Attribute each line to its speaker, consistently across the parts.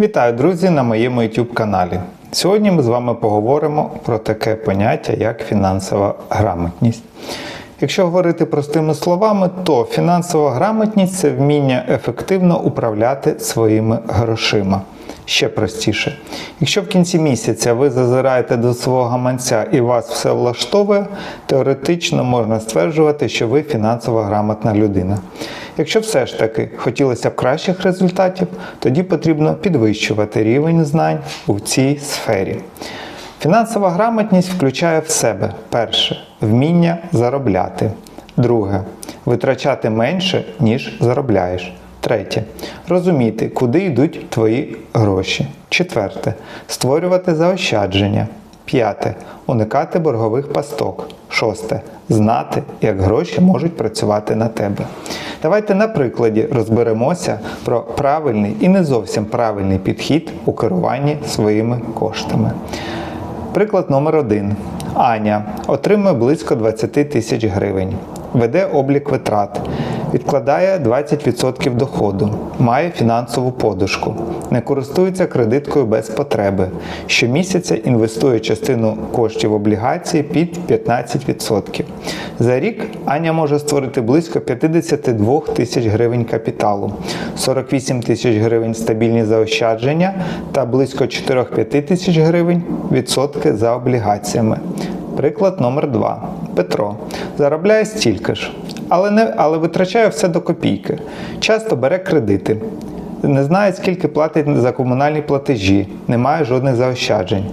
Speaker 1: Вітаю, друзі, на моєму YouTube каналі. Сьогодні ми з вами поговоримо про таке поняття, як фінансова грамотність. Якщо говорити простими словами, то фінансова грамотність це вміння ефективно управляти своїми грошима. Ще простіше. Якщо в кінці місяця ви зазираєте до свого гаманця і вас все влаштовує, теоретично можна стверджувати, що ви фінансово грамотна людина. Якщо все ж таки хотілося б кращих результатів, тоді потрібно підвищувати рівень знань у цій сфері. Фінансова грамотність включає в себе перше вміння заробляти, друге витрачати менше, ніж заробляєш. Третє. Розуміти, куди йдуть твої гроші. Четверте. Створювати заощадження. П'яте. Уникати боргових пасток. Шосте. Знати, як гроші можуть працювати на тебе. Давайте на прикладі розберемося про правильний і не зовсім правильний підхід у керуванні своїми коштами. Приклад номер один. Аня отримує близько 20 тисяч гривень. Веде облік витрат, відкладає 20% доходу, має фінансову подушку, не користується кредиткою без потреби. Щомісяця інвестує частину коштів облігації під 15%. За рік Аня може створити близько 52 тисяч гривень капіталу, 48 тисяч гривень стабільні заощадження та близько 4-5 тисяч гривень відсотки за облігаціями. Приклад номер 2. Петро заробляє стільки ж, але, не, але витрачає все до копійки. Часто бере кредити. Не знає, скільки платить за комунальні платежі, не має жодних заощаджень.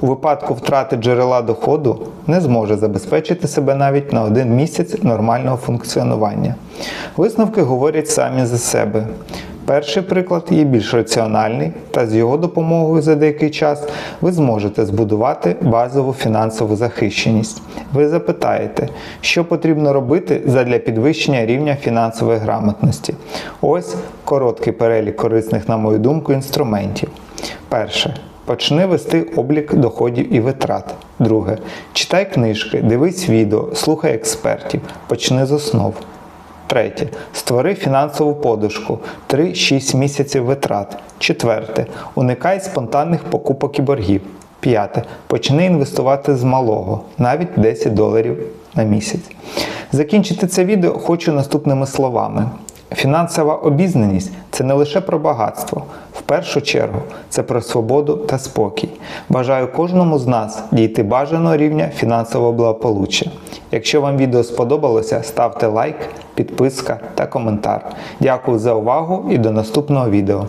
Speaker 1: У випадку втрати джерела доходу не зможе забезпечити себе навіть на один місяць нормального функціонування. Висновки говорять самі за себе. Перший приклад є більш раціональний, та з його допомогою за деякий час ви зможете збудувати базову фінансову захищеність. Ви запитаєте, що потрібно робити задля підвищення рівня фінансової грамотності. Ось короткий перелік корисних, на мою думку, інструментів. Перше. Почни вести облік доходів і витрат. Друге. Читай книжки, дивись відео, слухай експертів, почни з основ. Третє. Створи фінансову подушку 3-6 місяців витрат. Четверте. Уникай спонтанних покупок і боргів. П'яте. Почни інвестувати з малого, навіть 10 доларів на місяць. Закінчити це відео хочу наступними словами. Фінансова обізнаність це не лише про багатство. В першу чергу це про свободу та спокій. Бажаю кожному з нас дійти бажаного рівня фінансового благополуччя. Якщо вам відео сподобалося, ставте лайк, підписка та коментар. Дякую за увагу і до наступного відео.